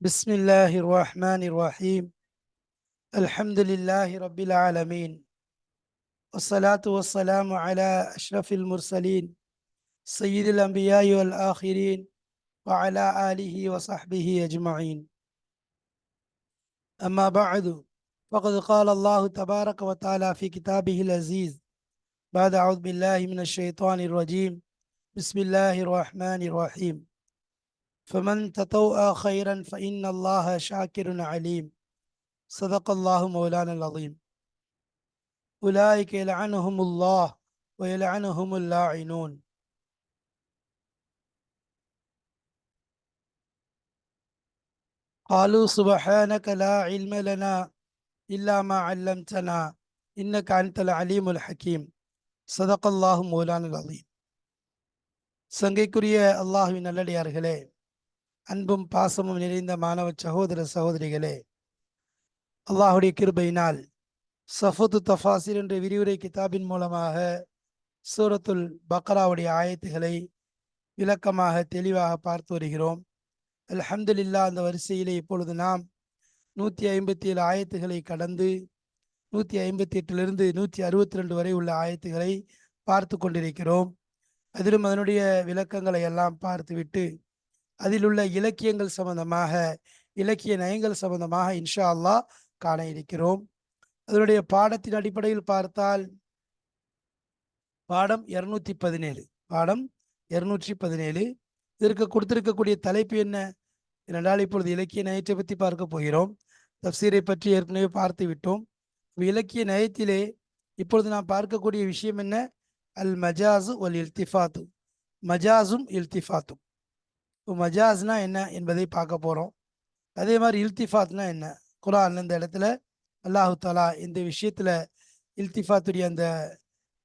بسم الله الرحمن الرحيم. الحمد لله رب العالمين. والصلاة والسلام على أشرف المرسلين سيد الأنبياء والآخرين وعلى آله وصحبه أجمعين. أما بعد فقد قال الله تبارك وتعالى في كتابه العزيز بعد أعوذ بالله من الشيطان الرجيم. بسم الله الرحمن الرحيم. فمن تطوع خيرا فإن الله شاكر عليم صدق الله مولانا العظيم أولئك يلعنهم الله ويلعنهم اللاعنون قالوا سبحانك لا علم لنا إلا ما علمتنا إنك أنت العليم الحكيم صدق الله مولانا العظيم சங்கைக்குரிய அல்லாஹுவின் நல்லடியார்களே அன்பும் பாசமும் நிறைந்த மாணவ சகோதர சகோதரிகளே அல்லாஹுடைய கிருபையினால் சஃபத்து தஃபாசிர் என்ற விரிவுரை கிதாபின் மூலமாக சூரத்துல் பக்ராவுடைய ஆயத்துகளை விளக்கமாக தெளிவாக பார்த்து வருகிறோம். அல்ஹம்துல்லா அந்த வரிசையிலே இப்பொழுது நாம் நூற்றி ஐம்பத்தி ஏழு ஆயத்துகளை கடந்து நூற்றி ஐம்பத்தி எட்டிலிருந்து நூற்றி அறுபத்தி ரெண்டு வரை உள்ள ஆயத்துகளை பார்த்து கொண்டிருக்கிறோம். அதிலும் அதனுடைய விளக்கங்களை எல்லாம் பார்த்துவிட்டு அதில் உள்ள இலக்கியங்கள் சம்பந்தமாக இலக்கிய நயங்கள் சம்பந்தமாக இன்ஷா அல்லாஹ் காண இருக்கிறோம். அதனுடைய பாடத்தின் அடிப்படையில் பார்த்தால் பாடம் இருநூத்தி பதினேழு பாடம் இருநூற்றி பதினேழு இதற்கு கொடுத்திருக்கக்கூடிய தலைப்பு என்ன? இரண்டால் இப்பொழுது இலக்கிய நயத்தை பற்றி பார்க்க போகிறோம். தப்சீரை பற்றி ஏற்கனவே பார்த்து விட்டோம். இலக்கிய நயத்திலே இப்பொழுது நாம் பார்க்கக்கூடிய விஷயம் என்ன? அல் மஜாசு ஒல் இல்திஃபாத்து மஜாஸும் இல்திஃபாத்தும். மஜாஸ்னா என்ன என்பதை பார்க்க போகிறோம் அதே மாதிரி இல்திஃபாத்னா என்ன? குரான் இந்த இடத்துல அல்லாஹு தாலா இந்த விஷயத்தில் இல்திஃபாத்துடைய அந்த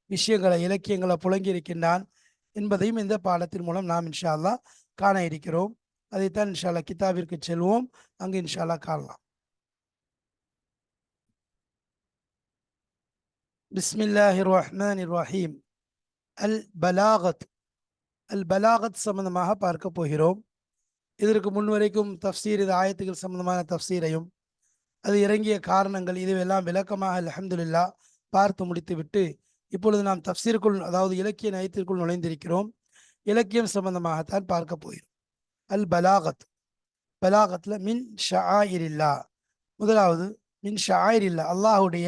விஷயங்களை இலக்கியங்களை புழங்கி இருக்கின்றான் என்பதையும் இந்த பாடத்தின் மூலம் நாம் இன்ஷா அல்லா காண இருக்கிறோம். அதைத்தான் இன்ஷா அல்லா கிதாபிற்கு செல்வோம். அங்கு இன்ஷா அல்லா காணலாம். பிஸ்மில்லாஹி ரஹ்மான் ரஹீம். அல் பலாகத். அல் பலாகத் சம்பந்தமாக பார்க்க போகிறோம். இதற்கு முன்வரைக்கும் தஃசீர் இது ஆயத்துகள் சம்பந்தமான தப்சீரையும் அது இறங்கிய காரணங்கள் இதுவெல்லாம் விளக்கமாக அலமதுல்லா பார்த்து முடித்துவிட்டு இப்பொழுது நாம் தஃப்சீருக்குள் அதாவது இலக்கிய நயத்திற்குள் நுழைந்திருக்கிறோம். இலக்கியம் சம்பந்தமாகத்தான் பார்க்க போகிறோம். அல் பலாகத் பலாகத்தில் மின் ஷாயிரில்லா முதலாவது மின் ஷாயிரில்லா அல்லாஹுடைய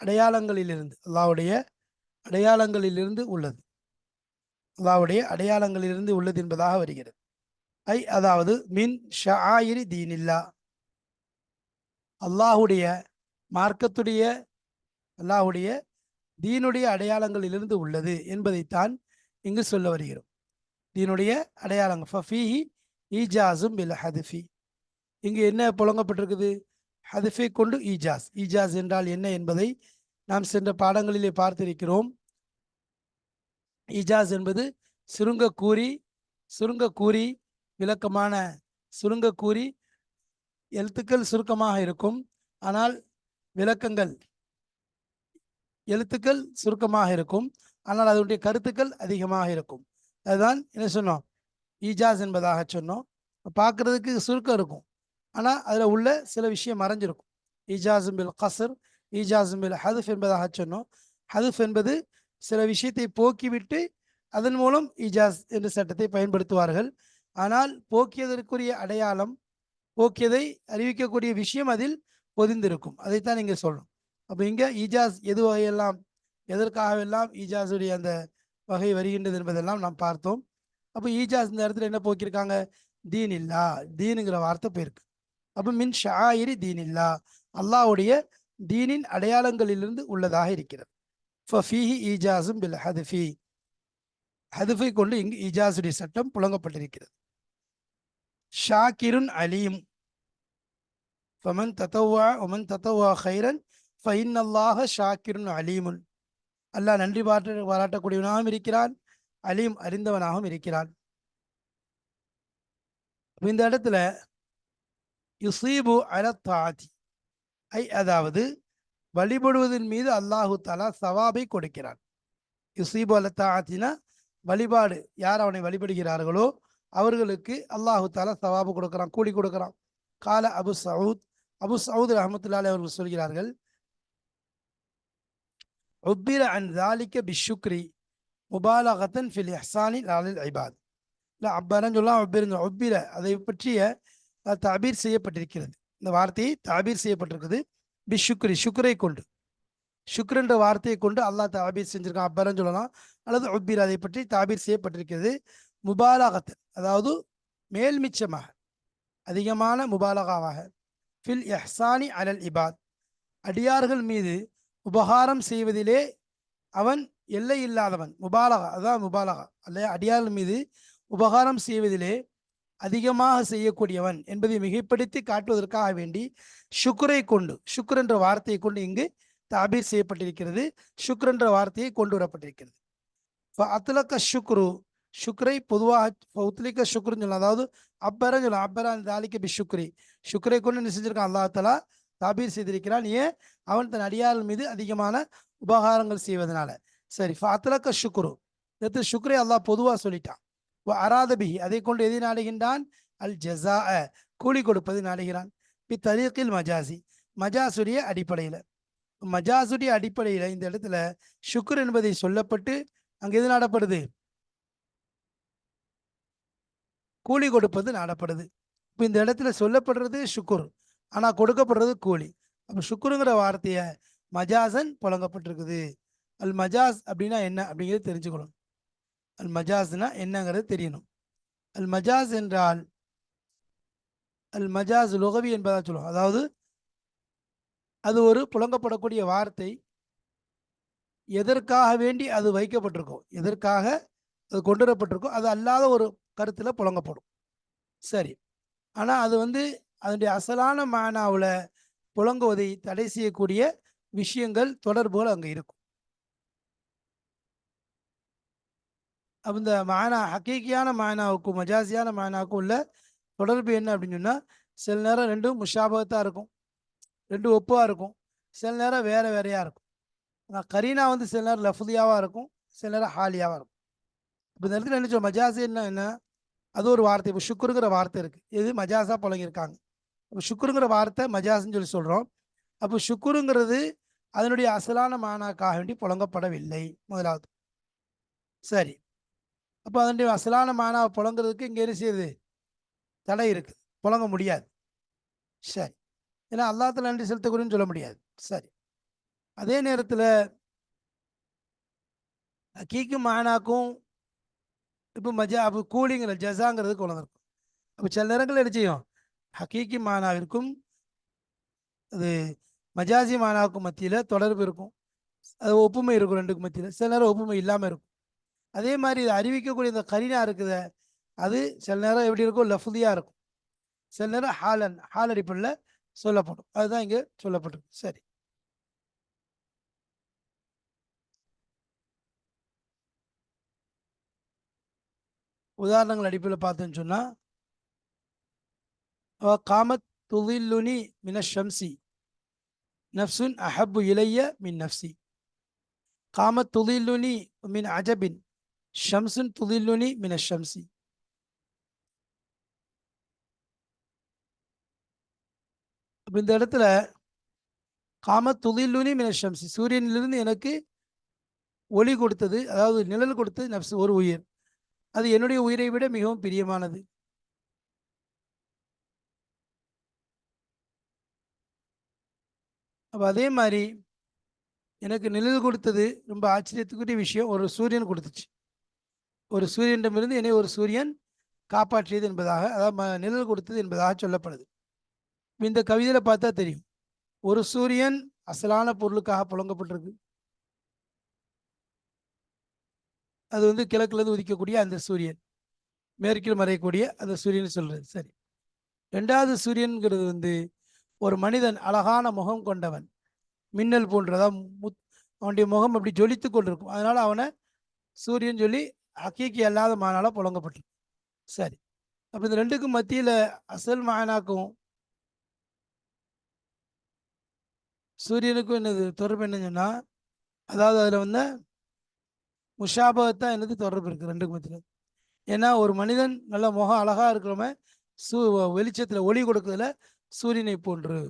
அடையாளங்களிலிருந்து அல்லாஹுடைய அடையாளங்களிலிருந்து உள்ளது. அல்லாவுடைய அடையாளங்களிலிருந்து உள்ளது என்பதாக வருகிறது. ஐ அதாவது மின் ஷாயிரி தீனில்லா. அல்லாஹுடைய மார்க்கத்துடைய அல்லாஹுடைய தீனுடைய அடையாளங்களிலிருந்து உள்ளது என்பதைத்தான் இங்கு சொல்ல வருகிறோம். தீனுடைய அடையாளங்கள் ஃபஃபீஹி ஈஜாஸும் பில் ஹதுஃபி. இங்கு என்ன புழங்கப்பட்டிருக்குது? ஹதுஃபை கொண்டு ஈஜாஸ். ஈஜாஸ் என்றால் என்ன என்பதை நாம் சென்ற பாடங்களிலே பார்த்திருக்கிறோம். இஜாஸ் என்பது சுருங்க கூறி சுருங்க கூறி விளக்கமான சுருங்க கூறி எழுத்துக்கள் சுருக்கமாக இருக்கும். ஆனால் விளக்கங்கள் எழுத்துக்கள் சுருக்கமாக இருக்கும். ஆனால் அதனுடைய கருத்துக்கள் அதிகமாக இருக்கும். அதுதான் என்ன சொன்னோம்? ஈஜாஸ் என்பதாக சொன்னோம். பார்க்குறதுக்கு சுருக்கம் இருக்கும். ஆனால் அதில் உள்ள சில விஷயம் மறைஞ்சிருக்கும். ஈஜாஸ் பில் கசர் ஈஜாஸ் பில் ஹதுஃப் என்பதாக சொன்னோம். ஹதுஃப் என்பது சில விஷயத்தை போக்கிவிட்டு அதன் மூலம் இஜாஸ் என்ற சட்டத்தை பயன்படுத்துவார்கள். ஆனால் போக்கியதற்குரிய அடையாளம் போக்கியதை அறிவிக்கக்கூடிய விஷயம் அதில் பொதிந்திருக்கும். அதைத்தான் இங்கே சொல்லணும் அப்போ இங்கே ஈஜாஸ் எது வகையெல்லாம் எதற்காகவெல்லாம் ஈஜாஸுடைய அந்த வகை வருகின்றது என்பதெல்லாம் நாம் பார்த்தோம். அப்போ ஈஜாஸ் இந்த இடத்துல என்ன போக்கியிருக்காங்க? தீன் இல்லா தீனுங்கிற வார்த்தை போயிருக்கு. அப்போ மின் ஷாயிரி தீன் இல்லா அல்லாவுடைய தீனின் அடையாளங்களிலிருந்து உள்ளதாக இருக்கிறது. ஃபஃபீஹி ஈஜாசும் பில் ஹதுஃபி ஹதுஃபை கொண்டு இங்கு இஜாசுடைய சட்டம் புழங்கப்பட்டிருக்கிறது. ஷாக்கிருன் அலீம். ஃபமன் தத்தவா ஒமன் தத்தவா ஹைரன் ஃபைன் அல்லாஹ ஷாக்கிருன் அலீமுன். அல்லாஹ் நன்றி பாட்டு பாராட்டக்கூடியவனாகவும் இருக்கிறான். அலீம் அறிந்தவனாகவும் இருக்கிறான். இந்த இடத்துல யுசீபு அலத்தாதி ஐ அதாவது வழிபடுவதன் மீது அல்லாஹு தலா சவாபை கொடுக்கிறான். யுசீபு அலத்தாத்தினா வழிபாடு யார் அவனை வழிபடுகிறார்களோ அவர்களுக்கு அல்லாஹு தாலா சவாபு கொடுக்குறான் கூலி கொடுக்குறான். கால அபு சவுத் அபு சவுத் ரஹமத்துல்லாலே அவர்கள் சொல்கிறார்கள் உப்பிர அன் தாலிக்க பிஷுக்ரி முபாலகத்தன் ஃபில் இஹ்சானி லாலில் ஐபாத். இல்லை அப்பரன்னு சொல்லலாம் உப்பிர உப்பிர அதை பற்றிய தபீர் தாபீர் செய்யப்பட்டிருக்கிறது. இந்த வார்த்தையை தாபீர் செய்யப்பட்டிருக்குது. பி சுக்ரி சுக்ரை கொண்டு. சுக்ரன்ற வார்த்தையை கொண்டு அல்லாஹ் தாபீர் செஞ்சிருக்கான். அப்பரன்னு சொல்லலாம். அல்லது உப்பிர அதை பற்றி தாபீர் செய்யப்பட்டிருக்கிறது. முபாலகத்தன் அதாவது மேல்மிச்சமாக அதிகமான முபாலகாவாக. ஃபில் எஹ்சானி அலல் இபாத். அடியார்கள் மீது உபகாரம் செய்வதிலே அவன் எல்லை இல்லாதவன். முபாலகா அதான் முபாலகா. அல்ல அடியார்கள் மீது உபகாரம் செய்வதிலே அதிகமாக செய்யக்கூடியவன் என்பதை மிகைப்படுத்தி காட்டுவதற்காக வேண்டி சுக்ரை கொண்டு சுக்ர் என்ற வார்த்தையை கொண்டு இங்கு தாபீர் செய்யப்பட்டிருக்கிறது. சுக்ர் என்ற வார்த்தையை கொண்டு வரப்பட்டிருக்கிறது. அத்துலக்க சுக்ரு சுக்ரை பொதுவாக உத்லிக்க சுக்ருன்னு சொல்லலாம் அதாவது அப்பரன்னு சொல்லலாம் அப்பரா தாலிக்க பி சுக்ரி சுக்ரை கொண்டு என்ன செஞ்சிருக்கான்? அல்லா தலா தாபீர் செய்திருக்கிறான். ஏன்? அவன் தன் அடியார்கள் மீது அதிகமான உபகாரங்கள் செய்வதனால. சரி அத்துலக்க சுக்ரு நேற்று சுக்ரை அல்லாஹ் பொதுவாக சொல்லிட்டான். அராதபிஹி அதை கொண்டு எதை நாடுகின்றான் அல் ஜஸா கூலி கொடுப்பது நாடுகிறான். பி தரீக்கில் மஜாசி மஜாசுடைய அடிப்படையில். மஜாசுடைய அடிப்படையில் இந்த இடத்துல சுக்குர் என்பதை சொல்லப்பட்டு அங்கே எது நாடப்படுது? கூலி கொடுப்பது நாடப்படுது. இப்போ இந்த இடத்துல சொல்லப்படுறது சுக்குர் ஆனால் கொடுக்கப்படுறது கூலி. அப்போ சுக்குருங்கிற வார்த்தையை மஜாசன் புழங்கப்பட்டிருக்குது. அல் மஜாஸ் அப்படின்னா என்ன அப்படிங்கிறது தெரிஞ்சுக்கணும். அல் மஜாஸ்னா என்னங்கிறது தெரியணும். அல் மஜாஸ் என்றால் அல் மஜாஸ் லுகவி என்பதாக சொல்லுவோம் அதாவது அது ஒரு புழங்கப்படக்கூடிய வார்த்தை. எதற்காக வேண்டி அது வைக்கப்பட்டிருக்கும் எதற்காக அது கொண்டு வரப்பட்டிருக்கும் அது அல்லாத ஒரு கருத்தில் புழங்கப்படும் சரி. ஆனால் அது வந்து அதனுடைய அசலான மானாவில் புழங்குவதை தடை செய்யக்கூடிய விஷயங்கள் தொடர்புகள் அங்கே இருக்கும். அப்போ இந்த மானா ஹக்கீக்கியான மானாவுக்கும் மஜாசியான மானாவுக்கும் உள்ள தொடர்பு என்ன அப்படின்னு சொன்னால் சில நேரம் ரெண்டும் முஷாபகத்தாக இருக்கும். ரெண்டும் ஒப்பாக இருக்கும். சில நேரம் வேறு வேறையாக இருக்கும். ஆனால் கரீனா வந்து சில நேரம் லஃபுதியாவாக இருக்கும் சில நேரம் ஹாலியாவாக இருக்கும். இப்போ இந்த இடத்துல என்ன மஜாசின்னா என்ன அது ஒரு வார்த்தை. இப்போ சுக்குருங்கிற வார்த்தை இருக்குது இது மஜாஸாக புழங்கியிருக்காங்க இப்போ சுக்குருங்கிற வார்த்தை மஜாஸ்ன்னு சொல்லி சொல்கிறோம் அப்போ சுக்குருங்கிறது அதனுடைய அசலான மானாக்காக வேண்டி புழங்கப்படவில்லை முதலாவது. சரி. அப்போ அதனுடைய அசலான மானாவை புழங்குறதுக்கு இங்கே என்ன செய்யுது? தடை இருக்குது. புழங்க முடியாது. சரி. ஏன்னா அல்லாத்த நன்றி செலுத்தக்கூடியன்னு சொல்ல முடியாது. சரி. அதே நேரத்தில் கீக்கும் மானாக்கும் இப்போ மஜா அப்போ கூலிங்கிற ஜசாங்கிறது குழந்திருக்கும் இருக்கும். அப்போ சில நேரங்கள் என்ன செய்யும்? ஹக்கீக்கி மானாவிற்கும் அது மஜாசி மானாவுக்கும் மத்தியில் தொடர்பு இருக்கும். அது ஒப்புமை இருக்கும் ரெண்டுக்கும் மத்தியில். சில நேரம் ஒப்புமை இல்லாமல் இருக்கும். அதே மாதிரி இதை அறிவிக்கக்கூடிய இந்த கரீனா இருக்குத அது சில நேரம் எப்படி இருக்கும்? லஃபுதியாக இருக்கும். சில நேரம் ஹாலன் ஹால் அடிப்படையில் சொல்லப்படும். அதுதான் இங்கே சொல்லப்பட்டிருக்கு. சரி. உதாரணங்கள் அடிப்படையில் பார்த்தோன்னு சொன்னால் காமத் துதில்லுனி மின ஷம்சி நஃப்சுன் அஹப்பு இலைய மின் நஃப்சி. காமத் துதில்லுனி மின் அஜபின் ஷம்சுன் துதில்லுனி மின ஷம்சி இந்த இடத்துல காம துதில்லுனி மின ஷம்சி. சூரியனிலிருந்து எனக்கு ஒளி கொடுத்தது அதாவது நிழல் கொடுத்தது நப்சு ஒரு உயிர். அது என்னுடைய உயிரை விட மிகவும் பிரியமானது. அப்போ அதே மாதிரி எனக்கு நிழல் கொடுத்தது ரொம்ப ஆச்சரியத்துக்குரிய விஷயம் ஒரு சூரியன் கொடுத்துச்சு. ஒரு சூரியனிடமிருந்து என்னை ஒரு சூரியன் காப்பாற்றியது என்பதாக அதாவது ம- நிழல் கொடுத்தது என்பதாக சொல்லப்படுது. இந்த கவிதையில் பார்த்தா தெரியும். ஒரு சூரியன் அசலான பொருளுக்காக புழங்கப்பட்டிருக்கு. அது வந்து கிழக்குலேருந்து உதிக்கக்கூடிய அந்த சூரியன். மேற்கில் மறையக்கூடிய அந்த சூரியன் சொல்றது. சரி. ரெண்டாவது சூரியன்கிறது வந்து ஒரு மனிதன் அழகான முகம் கொண்டவன். மின்னல் போன்றதா முத் அவனுடைய முகம் அப்படி ஜொலித்து கொண்டிருக்கும். அதனால் அவனை சூரியன் சொல்லி ஹக்கீக்கி அல்லாத மானால புழங்கப்பட்டு சரி. அப்போ இந்த ரெண்டுக்கும் மத்தியில் அசல் மானாக்கும் சூரியனுக்கும் என்னது தொடர்பு என்னன்னு சொன்னால் அதாவது அதில் வந்து முஷாபகத்தான் என்னது தொடர்பு இருக்குது ரெண்டுக்கும் மத்தியில். ஏன்னா ஒரு மனிதன் நல்ல முகம் அழகாக இருக்கிறவன் சூ வெளிச்சத்தில் ஒளி கொடுக்கறதுல சூரியனை போன்று.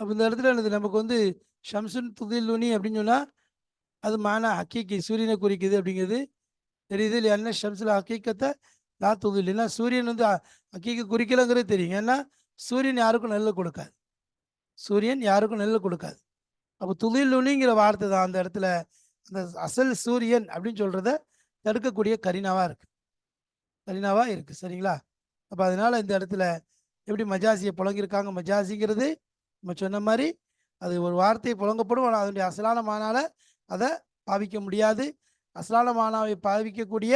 அப்போ இந்த இடத்துல என்னது நமக்கு வந்து ஷம்சுன் துதில்லுனி அப்படின்னு சொன்னால் அது மானா ஹக்கீக்கி சூரியனை குறிக்குது அப்படிங்கிறது தெரியுது இல்லையா? என்ன ஷம்ஸில் ஹக்கீக்கத்தை லா துதில் ஏன்னா சூரியன் வந்து ஹக்கீக்க குறிக்கலங்கிறது தெரியும். ஏன்னா சூரியன் யாருக்கும் நெல் கொடுக்காது. சூரியன் யாருக்கும் நெல் கொடுக்காது. அப்போ துதில்லுனிங்கிற வார்த்தை தான் அந்த இடத்துல. அந்த அசல் சூரியன் அப்படின்னு சொல்கிறத தடுக்கக்கூடிய கரினாவாக இருக்குது கரினாவாக இருக்குது சரிங்களா? அப்போ அதனால இந்த இடத்துல எப்படி மஜாசியை புழங்கியிருக்காங்க மஜாசிங்கிறது நம்ம சொன்ன மாதிரி அது ஒரு வார்த்தையை புழங்கப்படும் ஆனால் அதனுடைய அசலான மானால அதை பாவிக்க முடியாது. அசலான மானாவை பாவிக்கக்கூடிய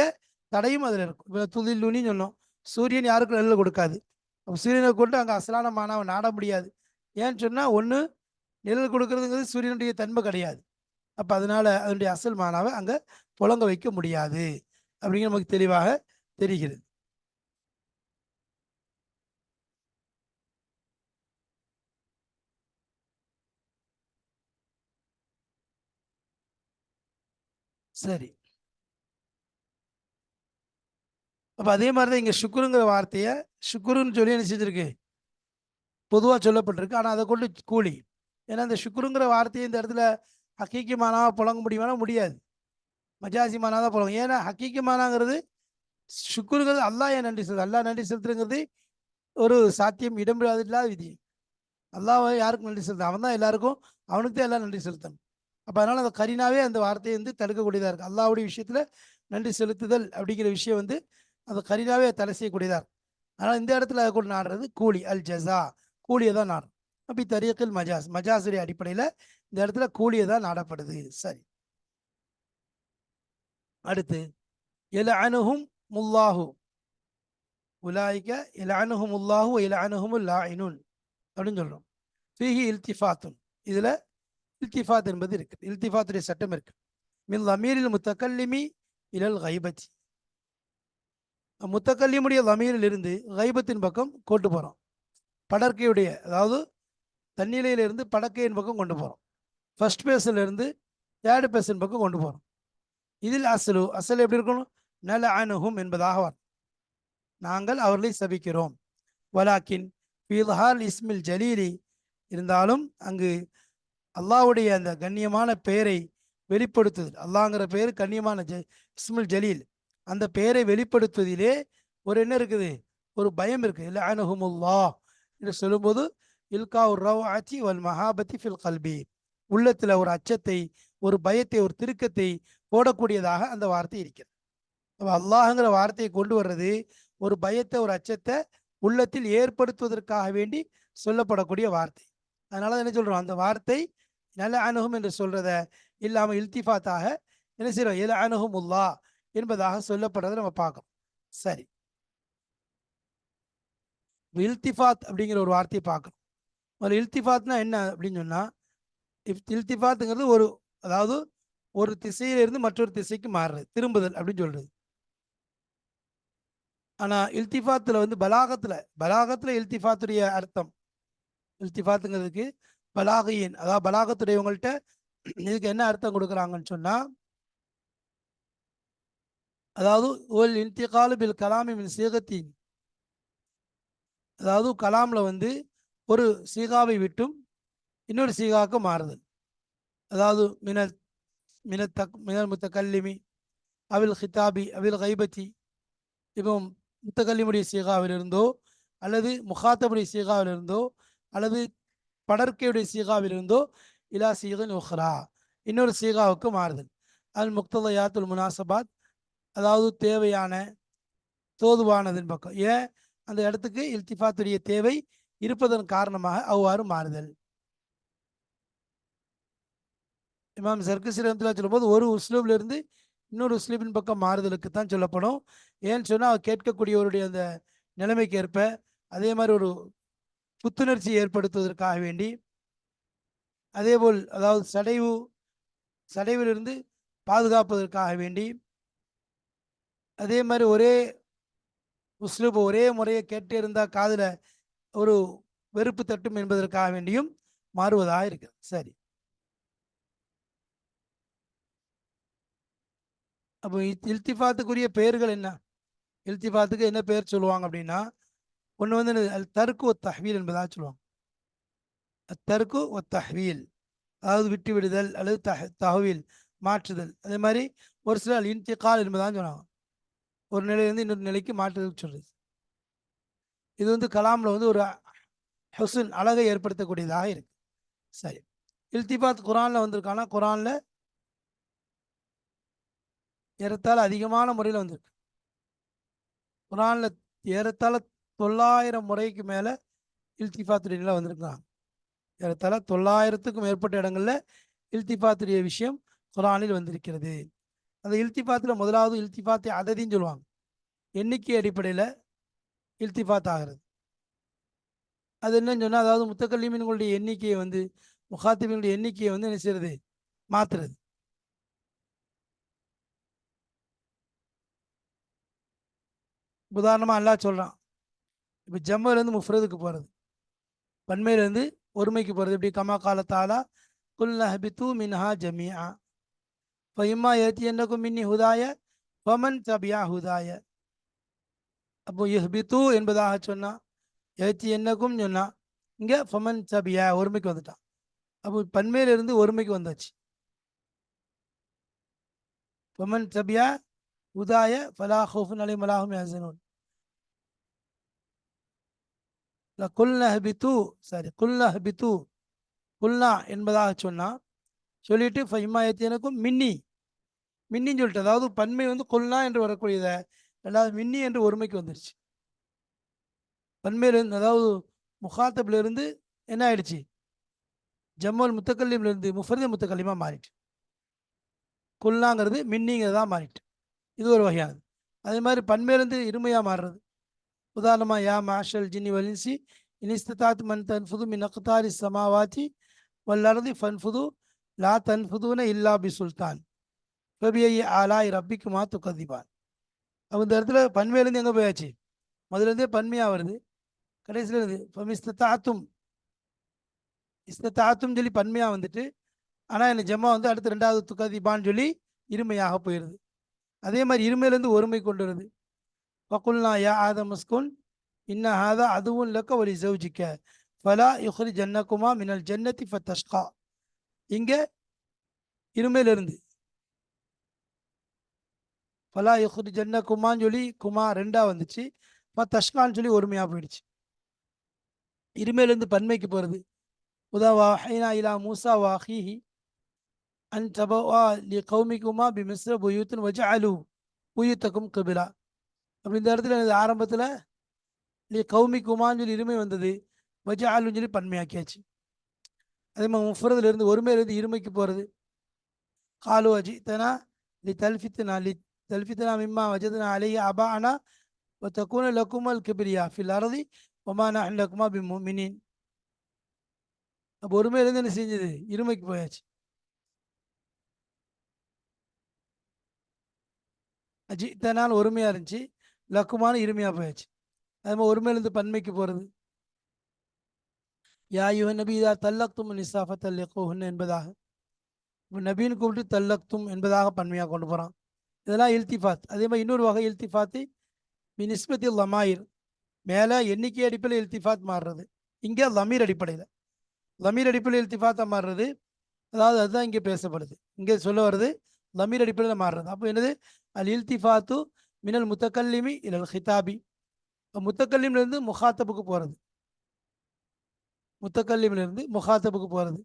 தடையும் அதில் இருக்கும். இப்போ துதில்லுன்னு சொன்னோம் சூரியன் யாருக்கும் நெல் கொடுக்காது. அப்போ சூரியனை கொண்டு அங்கே அசலான மானாவை நாட முடியாது. ஏன்னு சொன்னால் ஒன்று நிழல் கொடுக்கறதுங்கிறது சூரியனுடைய தன்மை கிடையாது. அப்போ அதனால அதனுடைய அசல் மானாவை அங்கே புழங்க வைக்க முடியாது. அப்படிங்கிற நமக்கு தெளிவாக தெரிகிறது. சரி. அப்போ அதே மாதிரி தான் இங்கே சுக்குருங்கிற வார்த்தையை சுக்குருன்னு சொல்லி என்ன செஞ்சிருக்கு? பொதுவாக சொல்லப்பட்டிருக்கு. ஆனால் அதை கொண்டு கூலி. ஏன்னா இந்த சுக்குருங்கிற வார்த்தையை இந்த இடத்துல ஹக்கீக்கிமானா புழங்க முடியுமானா முடியாது. மஜாசிமானா தான் புழங்கும். ஏன்னா ஹக்கீக்கிமானாங்கிறது சுக்குருங்கிறது அல்லாஹ் ஏன் நன்றி செலுத்து அல்லாஹ் நன்றி செலுத்துறங்கிறது ஒரு சாத்தியம் இடம்பெறாது இல்லாத விதி. அல்லாஹ் யாருக்கும் நன்றி செலுத்தணும் அவன் தான் எல்லாருக்கும் அவனுக்கு தான் எல்லாம் நன்றி செலுத்தணும். அப்போ அதனால் அந்த கரீனாவே அந்த வார்த்தையை வந்து தடுக்கக்கூடியதாக இருக்குது அல்லாவுடைய விஷயத்தில் நன்றி செலுத்துதல் அப்படிங்கிற விஷயம் வந்து அந்த கரீனாவே தடை செய்யக்கூடியதாக இருக்கும் அதனால் இந்த இடத்துல கூட நாடுறது கூலி அல் ஜஸா கூலியை தான் நாடும். அப்படி தரியக்கில் மஜாஸ் மஜாஸுடைய அடிப்படையில் இந்த இடத்துல கூலியை தான் நாடப்படுது. சரி. அடுத்து எல அணுகும் முல்லாஹு. உலாய்க்க எல அணுகும் முல்லாஹு எல அணுகும் லாயினுன். அப்படின்னு சொல்கிறோம் ஃபிஹி இல்திஃபாத்துன். இதில் இல்திஃபாத் என்பது இருக்கு இல்திஃபாத்துடைய சட்டம் இருக்கு. மில் அமீரில் முத்தக்கல்லிமி இலல் கைபத்தி. முத்தக்கல்லிமுடைய லமீரில் இருந்து கைபத்தின் பக்கம் கொண்டு போகிறோம் படற்கையுடைய அதாவது தண்ணிலையிலிருந்து படக்கையின் பக்கம் கொண்டு போகிறோம் ஃபர்ஸ்ட் பேஸிலிருந்து தேர்டு பேஸின் பக்கம் கொண்டு போகிறோம் இதில் அசலு அசல் எப்படி இருக்கணும்? நல அனுகும் என்பதாக வரும் நாங்கள் அவர்களை சபிக்கிறோம். வலாக்கின் ஃபீல்ஹால் இஸ்மில் ஜலீலி இருந்தாலும் அங்கு அல்லாவுடைய அந்த கண்ணியமான பெயரை வெளிப்படுத்துதல். அல்லாங்கிற பெயர் கண்ணியமான ஜ இஸ்முல் ஜலீல். அந்த பெயரை வெளிப்படுத்துவதிலே ஒரு என்ன இருக்குது? ஒரு பயம் இருக்குது இல்லை அனுகுமுல்லா என்று சொல்லும்போது இல்கா ஒரு ரவ் ஆச்சி வல் மஹாபத்தி ஃபில் கல்பி. உள்ளத்தில் ஒரு அச்சத்தை ஒரு பயத்தை ஒரு திருக்கத்தை போடக்கூடியதாக அந்த வார்த்தை இருக்கிறது. அப்போ அல்லாஹுங்கிற வார்த்தையை கொண்டு வர்றது ஒரு பயத்தை ஒரு அச்சத்தை உள்ளத்தில் ஏற்படுத்துவதற்காக வேண்டி சொல்லப்படக்கூடிய வார்த்தை. அதனால என்ன சொல்கிறோம் அந்த வார்த்தை நல்ல அணுகும் என்று சொல்றத இல்லாமல் இல்திஃபாத்தாக என்ன செய்யறோம் இல அணுகும் உல்லா என்பதாக சொல்லப்படுறதை நம்ம பார்க்கணும் சரி. இல்திஃபாத் அப்படிங்கிற ஒரு வார்த்தையை பார்க்கணும் ஒரு இல்திஃபாத்னா என்ன அப்படின்னு சொன்னால் இப் இல்திஃபாத்துங்கிறது ஒரு அதாவது ஒரு திசையிலிருந்து மற்றொரு திசைக்கு மாறுறது திரும்புதல் அப்படின்னு சொல்றது. ஆனால் இல்திஃபாத்தில் வந்து பலாகத்தில் பலாகத்தில் இல்திஃபாத்துடைய அர்த்தம். இல்திஃபாத்துங்கிறதுக்கு பலாகையின் அதாவது பலாகத்துடையவங்கள்ட்ட இதுக்கு என்ன அர்த்தம் கொடுக்குறாங்கன்னு சொன்னா அதாவது ஒல் இன்திகாலு பில் கலாமி மின் சீகத்தின் அதாவது கலாம்ல வந்து ஒரு சீகாவை விட்டும் இன்னொரு சீகாவுக்கு மாறுதல் அதாவது மின மின தக் மினல் முத்தக்கல்லிமி அவில் ஹிதாபி அவில் கைபத்தி இப்போ முத்தக்கல்லிமுடைய சீகாவிலிருந்தோ அல்லது முகாத்தபுடைய சீகாவிலிருந்தோ அல்லது படற்கையுடைய சீகாவிலிருந்தோ இலா சீகன் உஹ்ரா இன்னொரு சீகாவுக்கு மாறுதல். அல் முக்ததையாத்துல் முனாசபாத் அதாவது தேவையான தோதுவானதின் பக்கம். ஏன் அந்த இடத்துக்கு இல்திஃபாத்துடைய தேவை இருப்பதன் காரணமாக அவ்வாறு மாறுதல். இமாம் சர்க்கஸ் ரஹமத்துல்லா சொல்லும்போது ஒரு உஸ்லூப்ல இருந்து இன்னொரு உஸ்லூபின் பக்கம் மாறுதலுக்கு தான் சொல்லப்படும். ஏன்னு சொன்னால் அவர் கேட்கக்கூடியவருடைய அந்த நிலைமைக்கு ஏற்ப அதே மாதிரி ஒரு புத்துணர்ச்சி ஏற்படுத்துவதற்காக வேண்டி அதேபோல் அதாவது சடைவு சடைவிலிருந்து பாதுகாப்பதற்காக வேண்டி அதே மாதிரி ஒரே உஸ்லூப் ஒரே முறையை கேட்டே இருந்தால் காதில் ஒரு வெறுப்பு தட்டும் என்பதற்காக வேண்டியும் மாறுவதாக இருக்கு சரி. அப்போ இல்திஃபாத்துக்குரிய பெயர்கள் என்ன? இல்திஃபாத்துக்கு என்ன பெயர் சொல்லுவாங்க அப்படின்னா ஒன்று வந்து என்னது? அல் தருக்கு ஒ தஹ்வீல் என்பதாக சொல்லுவாங்க. தருக்கு ஒ தஹ்வீல். அதாவது விட்டு விடுதல் அல்லது தஹ தஹ்வீல் மாற்றுதல். அதே மாதிரி ஒரு சிலர் இன்திகால் என்பதான் சொன்னாங்க. ஒரு நிலையிலேருந்து இன்னொரு நிலைக்கு மாற்றுதல் சொல்றது. இது வந்து கலாமில் வந்து ஒரு ஹுசன் அழகை ஏற்படுத்தக்கூடியதாக இருக்கு. சரி. இல்திபாத் குரானில் வந்திருக்கானா குரானில் ஏறத்தாழ அதிகமான முறையில் வந்திருக்கு. குரானில் ஏறத்தாழ தொள்ளாயிரம் முறைக்கு மேலே இல்திஃபாத்துடைய வந்திருக்கிறாங்க. ஏறத்தாழ தொள்ளாயிரத்துக்கும் மேற்பட்ட இடங்களில் இல்திஃபாத்துடைய விஷயம் குரானில் வந்திருக்கிறது. அந்த இல்திஃபாத்தில் முதலாவது இல்திஃபாத்தை அததின்னு சொல்லுவாங்க. எண்ணிக்கை அடிப்படையில் இல்திஃபாத் ஆகிறது அது என்னன்னு சொன்னால் அதாவது முத்தக்கல்லிமீன்களுடைய எண்ணிக்கையை வந்து முகாத்திபீனுடைய எண்ணிக்கையை வந்து என்ன செய்யறது? மாத்துறது. உதாரணமாக அல்லாஹ் சொல்கிறான் இப்போ ஜம்மிலேருந்து முஃப்ரதுக்கு போகிறது பன்மையிலேருந்து ஒருமைக்கு போகிறது இப்படி கமா காலத்தாலா குல் ஹபித்து மின்ஹா ஜமியா ஃபைம்மா ஏத்தி என்னக்கும் மின்னி ஹுதாய பமன் தபியா ஹுதாய. அப்போ யஹ்பித்து என்பதாக சொன்னா ஏத்தி என்னக்கும் சொன்னா இங்கே ஃபமன் தபியா ஒருமைக்கு வந்துட்டான். அப்போ பன்மையிலிருந்து ஒருமைக்கு வந்தாச்சு. ஃபமன் தபியா ஹுதாய ஃபலா ஹவுஃபுன் அலைஹிம் வலா யஹ்சனூன் குல்ன ஹபித்து சாரி குல்லஹ் பித்து குல்லா என்பதாக சொன்னால் சொல்லிட்டு ஃபைமா எனக்கும் மின்னி. மின்னின்னு சொல்லிட்டு அதாவது பன்மை வந்து கொல்னா என்று வரக்கூடியதை ரெண்டாவது மின்னி என்று ஒருமைக்கு வந்துருச்சு. பன்மையிலிருந்து அதாவது முகாத்தப்லேருந்து என்ன ஆயிடுச்சு? ஜம்மல் முத்தக்கல்லிமிலிருந்து முஃபர்தி முத்தக்கல்லிமா மாறிட்டு. கொல்லாங்கிறது மின்னிங்கிறதா மாறிட்டு. இது ஒரு வகையானது. அதே மாதிரி பன்மையிலிருந்து இருமையாக மாறுறது. உதாரணமாக யா மாஷல் ஜின்னி வலின்சி இனிஸ்தாத் மன் தன்ஃபுது மின் அக்தாரி சமாவாத்தி வல்லறதி ஃபன்ஃபுது லா தன்ஃபுதுன இல்லா பி சுல்தான் ஃபபிஐ ஆலாய் ரப்பிக்குமா துக்கதிபான் அப்போ இந்த இடத்துல பன்மையிலேருந்து எங்கே போயாச்சு முதலேருந்தே பன்மையாக வருது கடைசியில் இருந்து ஃபமிஸ்தாத்தும் இஸ்தாத்தும் சொல்லி பன்மையாக வந்துட்டு ஆனால் என்ன ஜம்மா வந்து அடுத்து ரெண்டாவது துக்கதிபான்னு சொல்லி இருமையாக போயிடுது அதே மாதிரி இருமையிலேருந்து ஒருமை கொண்டு வருது வக்குல்னா யா ஆதம் முஸ்குன் இன்ன ஹாதா அதுவும் லக்க ஒலி ஜவுஜிக்க ஃபலா யுஹ்ரி ஜன்னகுமா மினல் ஜன்னதி ஃபத்தஷ்கா இங்கே இருமையிலிருந்து. ஃபலா யுஹ்ரி ஜன்னகுமான்னு சொல்லி குமா ரெண்டா வந்துச்சு. ஃபத்தஷ்கான்னு சொல்லி ஒருமையாக போயிடுச்சு. இருமையிலிருந்து பன்மைக்கு போகிறது உதா ஹைனா இலா மூசா வாஹிஹி. அன் தபவா லி கௌமிக்குமா பி மிஸ்ர புயூத்துன் வஜ அலு புயூத்தக்கும் கபிலா. அப்போ இந்த இடத்துல எனது ஆரம்பத்தில் இல்லையா கௌமி குமான்னு சொல்லி இருமை வந்தது வஜ ஆளுன்னு சொல்லி பன்மையாக்கியாச்சு. அதே மாதிரி முஃபரதுலேருந்து ஒருமையிலேருந்து இருமைக்கு போகிறது காலு அஜி தனா லி தல்ஃபித்னா லி தல்ஃபித்னா மிம்மா வஜத்னா அலி அபா ஆனா அனா தக்கூன லக்குமல் கிபிரியா ஃபில் அரதி ஒமானா லக்குமா பி மினின் அப்போ ஒருமையிலேருந்து என்ன செஞ்சது? இருமைக்கு போயாச்சு. அஜித்தனால் ஒருமையாக இருந்துச்சு லக்குமான இருமையாக போயாச்சு. அது மாதிரி ஒருமையிலேருந்து பன்மைக்கு போகிறது யா யுஹ நபி இதா தல்லக்தும் நிசாஃப தல்லக்கோஹன் என்பதாக. இப்போ நபீன் கூப்பிட்டு தல்லக்தும் என்பதாக பன்மையாக கொண்டு போகிறான் இதெல்லாம் இல்திஃபாத். அதே மாதிரி இன்னொரு வகை இல்திஃபாத்து மினிஸ்பத்தி லமாயிர் மேலே எண்ணிக்கை அடிப்படையில் இல்திஃபாத் மாறுறது. இங்கே லமீர் அடிப்படையில். லமீர் அடிப்படையில் இல்திஃபாத்தாக மாறுறது. அதாவது அதுதான் இங்கே பேசப்படுது. இங்கே சொல்ல வருது லமீர் அடிப்படையில் மாறுறது. அப்போ என்னது? அல் இல்திஃபாத்து மினல் முத்தக்கல்லிமி இல்லல் ஹிதாபி. முத்தக்கல்லிமிலிருந்து முகாத்தபுக்கு போகிறது முத்தக்கல்லிமிலிருந்து முகாத்தபுக்கு போகிறது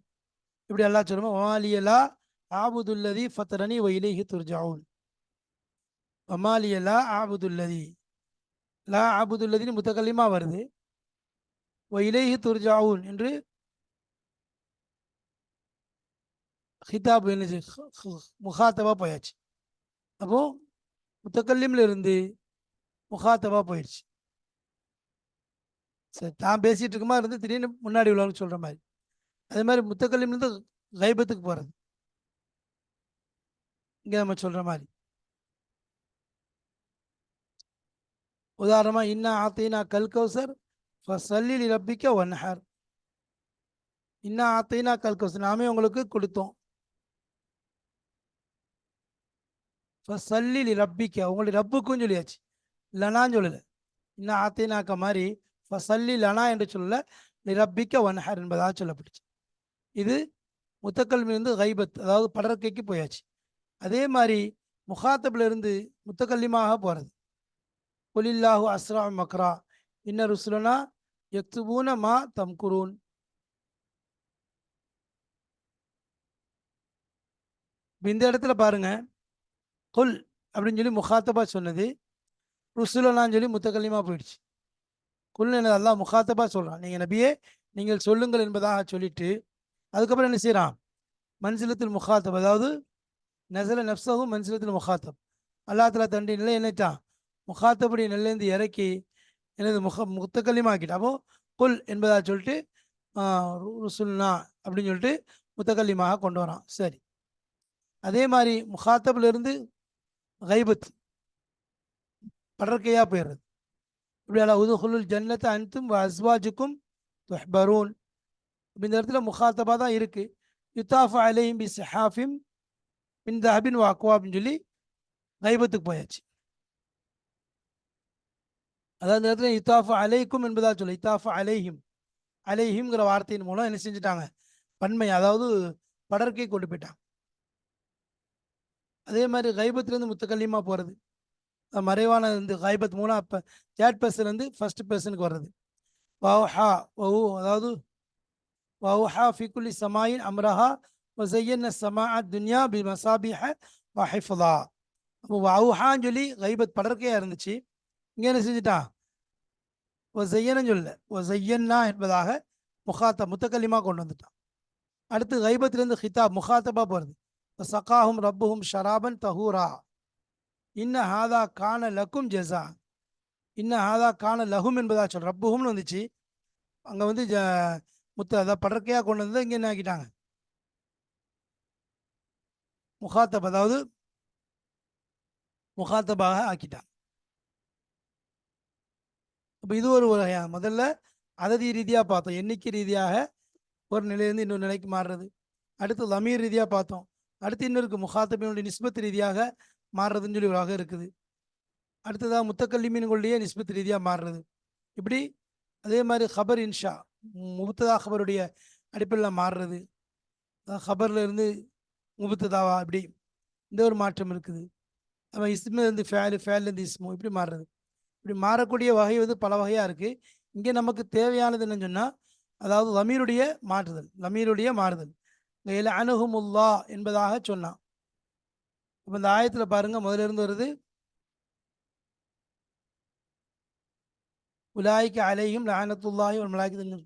இப்படி எல்லாம் சொல்லுவோம் ஒமாலியலா ஆபுதுல்லதி ஃபத்ரனி ஒயிலேஹி துர்ஜாவுன் ஒமாலியலா ஆபுதுல்லதி லா ஆபுதுல்லதின்னு முத்தக்கல்லிமா வருது. வயிலேஹி துர்ஜாவுன் என்று ஹிதாப் என்ன முகாத்தபா போயாச்சு. அப்போது முத்தக்கல்லிம்ல இருந்து முகாத்தபா போயிடுச்சு. சரி தான் பேசிகிட்டு இருக்குமா இருந்து திடீர்னு முன்னாடி உள்ளவங்க சொல்கிற மாதிரி. அதே மாதிரி முத்தக்கல்லிம்லேருந்து கைபத்துக்கு போகிறது இங்கே நம்ம சொல்கிற மாதிரி. உதாரணமாக இன்னா ஆத்தீனா கல் கௌசர் ஃபசல்லி ரப்பிக்க ஒன்ஹர் இன்னா ஆத்தீனா கல் கௌசர் நாமே உங்களுக்கு கொடுத்தோம். ஃபசல்லி ரப்பிக்க உங்களுடைய ரப்புக்கும் சொல்லியாச்சு லனான்னு சொல்லலை இன்னும் ஆத்தீனாக்க மாதிரி ஃபசல்லி லனா என்று சொல்ல நிரப்பிக்க வன்ஹர் என்பதாக சொல்லப்பட்டுச்சு. இது முத்தக்கல்மிலிருந்து கைபத் அதாவது படற்கைக்கு போயாச்சு. அதே மாதிரி முகாத்தபிலிருந்து முத்தக்கல்லிமாக போகிறது குலில்லாஹு அஸ்ரா மக்ரா இன்ன ருசுலனா எக்துபூன மா தம்குரூன் குரூன் இந்த இடத்துல பாருங்கள் கொல் அப்படின்னு சொல்லி முகாத்தபா சொன்னது. ருசுலனான்னு சொல்லி முத்தக்கல்லிமா போயிடுச்சு. குல் எனது அல்லாஹ் முகாத்தபா சொல்றான். நீங்க நபியே நீங்கள் சொல்லுங்கள் என்பதாக சொல்லிட்டு அதுக்கப்புறம் என்ன செய்கிறான் மன்சிலத்தில் முகாத்தப் அதாவது நெசல நப்சகும் மன்சிலத்தில் முகாத்தப். அல்லா தலா தண்டி நிலை என்னச்சான் முகாத்தபடி நிலையிலேருந்து இறக்கி எனது முக முத்தக்கல்லிமாக்கிட்டு அப்போ கொல் என்பதாக சொல்லிட்டு ருசுல்னா அப்படின்னு சொல்லிட்டு முத்தக்கல்லிமாக கொண்டு வரான். சரி. அதே மாதிரி முகாத்தப்லேருந்து கைபத் படற்கையா போயிடுறது இப்படி அல்ல உதுகுலுல் ஜன்னத்தை அனைத்தும் அஸ்வாஜுக்கும் துஹ்பரூன் இந்த இடத்துல முகாத்தபா தான் இருக்கு யுத்தாஃபு அலைஹிம் பி சஹாஃபிம் மின் தஹபின் அப்படின்னு சொல்லி கைபத்துக்கு போயாச்சு அதாவது இந்த இடத்துல இத்தாஃபு அலைக்கும் என்பதா சொல்லு இத்தாஃபு அலைஹிம் அலைஹிம்ங்கிற வார்த்தையின் மூலம் என்ன செஞ்சுட்டாங்க பன்மை அதாவது படற்கை கொண்டு போயிட்டாங்க அதே மாதிரி கைபத்துலேருந்து முத்தக்கல்லியமா போகிறது மறைவான இந்த கைபத் மூலம் அப்போ தேர்ட் பர்சன்லேருந்து ஃபர்ஸ்ட் பர்சனுக்கு வர்றது. வவுஹா வவு அதாவது வவுஹா ஃபிகுலி சமாயின் அம்ரஹா வசையன்ன சமா துன்யா பி மசாபிஹ வஹிஃபுலா அப்போ வவுஹான்னு சொல்லி கைபத் படற்கையாக இருந்துச்சு. இங்கே என்ன செஞ்சுட்டான் ஒசையன்னு சொல்ல ஒசையன்னா என்பதாக முகாத்த முத்தக்கல்லிமா கொண்டு வந்துட்டான். அடுத்து கைபத்திலேருந்து ஹிதாப் முகாத்தபா போகிறது சகாஹும் ரப்புஹும் ஷராபன் தஹூரா இன்ன ஹாதா கான லக்கும் ஜெசா இன்ன ஹாதா கான லஹும் என்பதா சொல் ரப்புஹும்னு வந்துச்சு. அங்கே வந்து ஜ முத்த அதை படற்கையாக கொண்டு வந்து இங்கே என்ன ஆக்கிட்டாங்க? முகாத்தப் அதாவது முகாத்தபாக ஆக்கிட்டாங்க. அப்போ இது ஒரு வகையாக முதல்ல அததி ரீதியாக பார்த்தோம். எண்ணிக்கை ரீதியாக ஒரு நிலையிலேருந்து இன்னொரு நிலைக்கு மாறுறது. அடுத்து லமீர் ரீதியாக பார்த்தோம். அடுத்து இன்னொருக்கு முகாத்தபினுடைய நிஸ்பத் ரீதியாக மாறுறதுன்னு சொல்லி ஒரு வகை இருக்குது. அடுத்ததாக முத்தக்கல்லிமீன்களுடைய நிஸ்பத் ரீதியாக மாறுறது. இப்படி அதே மாதிரி ஹபர் இன்ஷா முபுத்ததா ஹபருடைய அடிப்படையில் மாறுறது. ஹபரில் இருந்து முபுத்ததாவா இப்படி இந்த ஒரு மாற்றம் இருக்குது. நம்ம இஸ்மில் இருந்து ஃபேலு ஃபேல்லேருந்து இஸ்மோ இப்படி மாறுறது. இப்படி மாறக்கூடிய வகை வந்து பல வகையாக இருக்குது இங்கே நமக்கு தேவையானது என்னன்னு சொன்னால் அதாவது லமீருடைய மாற்றுதல் லமீருடைய மாறுதல். இல அணுகுமுல்லா என்பதாக சொன்னான். இப்போ இந்த ஆயத்தில் பாருங்க முதலிருந்து வருது. உலாய்க்கு அலையும் லானத்துல்லாஹி ஒரு மலாய்க்கு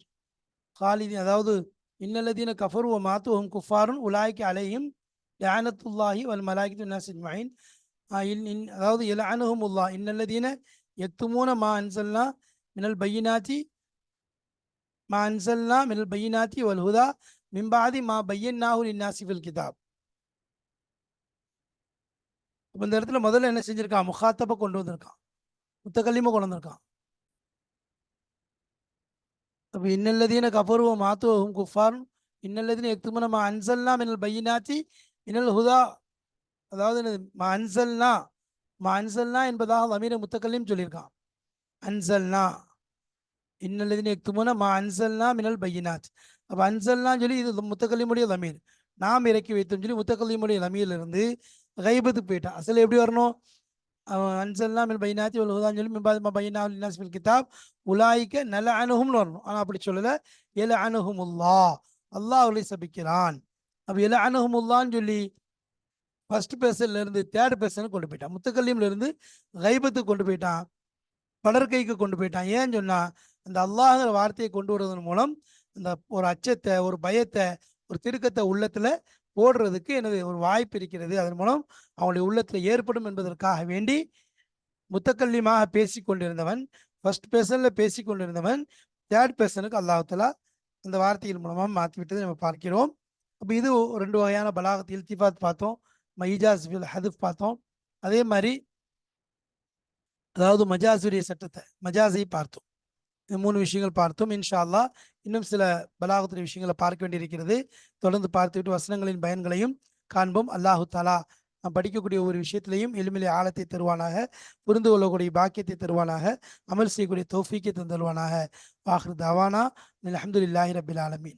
காலிதீன் அதாவது இன்னல்லதீன கஃபரு ஓ மாத்துவம் குஃபாரும் உலாய்க்கு அலையும் லானத்துல்லாஹி வல் மலாய்க்கு நாசிமாயின் அதாவது இல அணுகுமுல்லா இன்னல்லதீன எத்துமூன மா அன்சல்லா மினல் பையினாத்தி மா அன்சல்லா மினல் பையினாத்தி வல் ஹுதா மிம்பாதி மா பையன்னாஹு இன்னாசிஃபில் கிதாப் இப்போ இந்த இடத்துல முதல்ல என்ன செஞ்சுருக்கான்? முகாத்தப்பை கொண்டு வந்திருக்கான். முத்தக்கல்லிமை கொண்டு வந்திருக்கான். அப்போ இன்னல்லதீன கபருவம் மாத்துவகும் குஃபார்னு இன்னல்லதீன எத்துமனமா அன்சல்னா மின்னல் பையனாச்சி மின்னல் ஹுதா. அதாவது மா அன்சல்னா மா அன்சல்னா என்பதாக அமீர முத்தக்கல்லியும் சொல்லியிருக்கான். அன்சல்னா. இன்னல்லதீன எத்துமன மா அன்சல்னா மின்னல் பையனாச் அப்போ அன்சல்லாம் சொல்லி இது முத்தக்கல்லிமுடைய லமீர். நாம் இறக்கி வைத்தோம் சொல்லி முத்தக்கல்லிமுடைய லமீர்லேருந்து கைபத்துக்கு போயிட்டான். அசல் எப்படி வரணும்? அன்சல்லாம் அன்சல்னா பைனாத்தி சொல்லி மின்பாதி பையனா கிதாப். உலாய்க்க நல்ல அணுகும்னு வரணும். ஆனால் அப்படி சொல்லலை. எல அணுகுமுல்லா அல்லாஹ் அவர்களை சபிக்கிறான். அப்போ எல அணுகுமுல்லான்னு சொல்லி ஃபர்ஸ்ட் பர்சன்ல தேர்ட் பர்சனுக்கு கொண்டு போயிட்டான். முத்துக்கல்லியம்லேருந்து கைபத்துக்கு கொண்டு போயிட்டான். படற்கைக்கு கொண்டு போயிட்டான். ஏன்னு சொன்னால் அந்த அல்லாஹ்ங்கிற வார்த்தையை கொண்டு வருவதன் மூலம் அந்த ஒரு அச்சத்தை ஒரு பயத்தை ஒரு திருக்கத்தை உள்ளத்தில் போடுறதுக்கு எனது ஒரு வாய்ப்பு இருக்கிறது. அதன் மூலம் அவங்களுடைய உள்ளத்தில் ஏற்படும் என்பதற்காக வேண்டி முத்தக்கல்லியமாக பேசி கொண்டிருந்தவன் ஃபர்ஸ்ட் பேர்சனில் பேசி கொண்டிருந்தவன் தேர்ட் பேர்சனுக்கு அல்லாஹாலா அந்த வார்த்தையின் மூலமாக மாற்றி விட்டதை நம்ம பார்க்கிறோம். அப்போ இது ரெண்டு வகையான பலாகத் இல்திஃபாத் பார்த்தோம் மைஜாஸ் வில் ஹதுஃப் பார்த்தோம். அதே மாதிரி அதாவது மஜாசுரிய சட்டத்தை மஜாஸை பார்த்தோம். இந்த மூணு விஷயங்கள் பார்த்தோம். இன்ஷா அல்லாஹ் இன்னும் சில பலாகத்துடைய விஷயங்களை பார்க்க வேண்டியிருக்கிறது. தொடர்ந்து பார்த்துவிட்டு வசனங்களின் பயன்களையும் காண்போம். அல்லாஹு தாலா நாம் படிக்கக்கூடிய ஒரு விஷயத்திலையும் எளிமையிலே ஆழத்தை தருவானாக புரிந்து கொள்ளக்கூடிய பாக்கியத்தை தருவானாக அமல் செய்யக்கூடிய தௌஃபீக்கை தந்தருவானாக. வாஹ்ரு தவானா. அல்ஹம்துலில்லாஹி ரபில் ஆலமீன்.